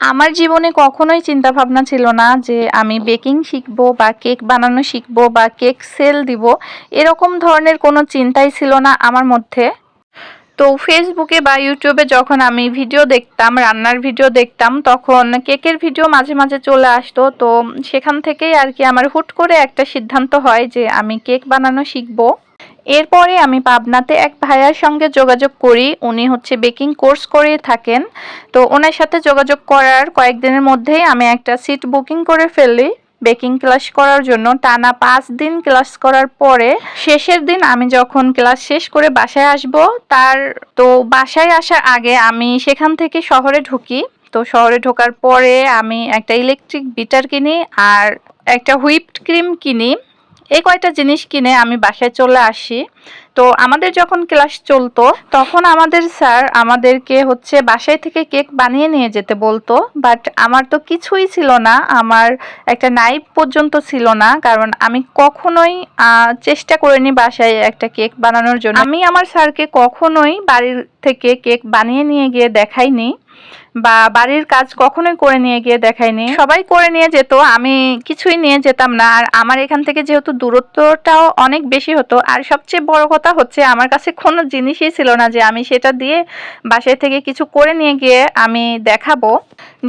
আমার জীবনে কখনোই চিন্তা ভাবনা ছিল না যে আমি বেকিং শিখব বা কেক বানানো শিখব বা কেক সেল দিব। এরকম ধরনের কোনো চিন্তাই ছিল না আমার মধ্যে। তো ফেসবুকে বা ইউটিউবে যখন আমি ভিডিও দেখতাম, রান্নার ভিডিও দেখতাম, তখন কেকের ভিডিও মাঝে মাঝে চলে আসতো। তো সেখান থেকেই আর কি আমার হুট করে একটা সিদ্ধান্ত হয় যে আমি কেক বানানো শিখব। এরপরে আমি পাবনাতে এক ভাইয়ার সঙ্গে যোগাযোগ করি। উনি হচ্ছে বেকিং কোর্স করে থাকেন। তো ওনার সাথে যোগাযোগ করার কয়েকদিনের মধ্যেই আমি একটা সিট বুকিং করে ফেলি বেকিং ক্লাস করার জন্য। টানা পাঁচ দিন ক্লাস করার পরে শেষের দিন আমি যখন ক্লাস শেষ করে বাসায় আসব, তার তো বাসায় আসার আগে আমি সেখান থেকে শহরে ঢুকি। তো শহরে ঢোকার পরে আমি একটা ইলেকট্রিক বিটার কিনি আর একটা হুইপড ক্রিম কিনি। এই কয়টা জিনিস কিনে আমি বাসায় চলে আসি। তো আমাদের যখন ক্লাস চলতো, তখন আমাদের স্যার আমাদেরকে হচ্ছে বাসায় থেকে কেক বানিয়ে নিয়ে যেতে বলতো। বাট আমার তো কিছুই ছিল না, আমার একটা নাইফ পর্যন্ত ছিল না, কারণ আমি কখনোই চেষ্টা করিনি বাসায় একটা কেক বানানোর জন্য। আমি আমার স্যারকে কখনোই বাড়ির থেকে কেক বানিয়ে নিয়ে গিয়ে দেখাইনি। বা বাড়ির কাজ কখনোই করে নিয়ে গিয়ে দেখায়নি। সবাই করে নিয়ে যেত, আমি কিছুই নিয়ে যেতাম না। আর আমার এখান থেকে যেহেতু দূরত্বটাও অনেক বেশি হতো, আর সবচেয়ে বড় কথা হচ্ছে আমার কাছে কোনো জিনিসই ছিল না যে আমি সেটা দিয়ে বাসায় থেকে কিছু করে নিয়ে গিয়ে আমি দেখাবো।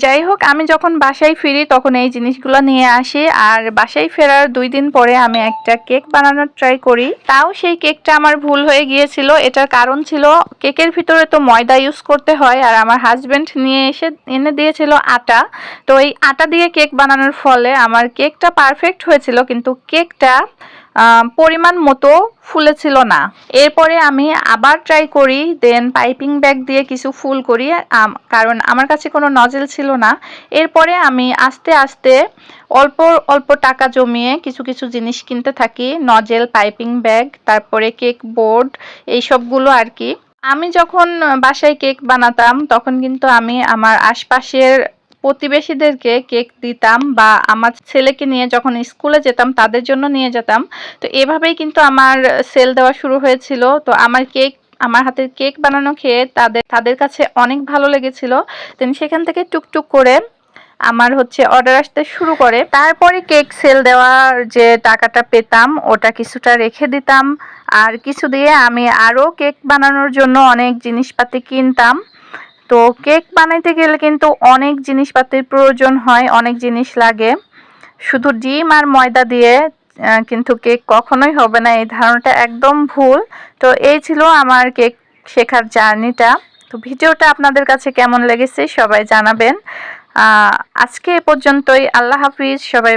যাই হোক, আমি যখন বাসায় ফিরি তখন এই জিনিসগুলো নিয়ে আসি। আর বাসায় ফেরার দুই দিন পরে আমি একটা কেক বানানোর ট্রাই করি। তাও সেই কেকটা আমার ভুল হয়ে গিয়েছিল। এটার কারণ ছিল, কেকের ভিতরে তো ময়দা ইউজ করতে হয়। আর আমার হাজব্যান্ড নিয়ে এসে, এনে দিয়েছিল আটা। তো এই আটা দিয়ে কেক বানানোর ফলে আমার কেকটা পারফেক্ট হয়েছিল। কিন্তু কেকটা পরিমাণ মতো ফুলেছিল না। এরপরে আমি আবার ট্রাই করি দেন পাইপিং ব্যাগ দিয়ে কিছু ফুল করি কারণ আমার কাছে কোনো নজেল ছিল না। এরপরে আমি আস্তে আস্তে অল্প অল্প টাকা জমিয়ে কিছু কিছু জিনিস কিনতে থাকি নজেল পাইপিং ব্যাগ তারপরে কেক বোর্ড এইসবগুলো আর কি। আমি যখন বাসায় কেক বানাতাম, তখন কিন্তু আমি আমার আশপাশের প্রতিবেশীদেরকে কেক দিতাম বা আমার ছেলেকে নিয়ে যখন স্কুলে যেতাম, তাদের জন্য নিয়ে যেতাম। তো এভাবেই কিন্তু আমার সেল দেওয়া শুরু হয়েছিল। তো আমার কেক, আমার হাতের কেক বানানো খেয়ে তাদের তাদের কাছে অনেক ভালো লেগেছিল। তিনি সেখান থেকে টুকটুক করে আমার হচ্ছে অর্ডার আসতে শুরু করে। তারপরে কেক সেল দেওয়ার যে টাকাটা পেতাম, ওটা কিছুটা রেখে দিতাম। আর কিছু দিয়ে আমি আরও কেক বানানোর জন্য অনেক জিনিসপাতি কিনতাম। তো কেক বানাইতে গেলে কিন্তু অনেক জিনিসপাতির প্রয়োজন হয়, অনেক জিনিস লাগে। শুধু ডিম আর ময়দা দিয়ে কিন্তু কেক কখনোই হবে না, এই ধারণাটা একদম ভুল। তো এই ছিল আমার কেক শেখার জার্নিটা। তো ভিডিওটা আপনাদের কাছে কেমন লেগেছে সবাই জানাবেন। আজকে এ পর্যন্তই, আল্লাহ হাফিজ, সবাই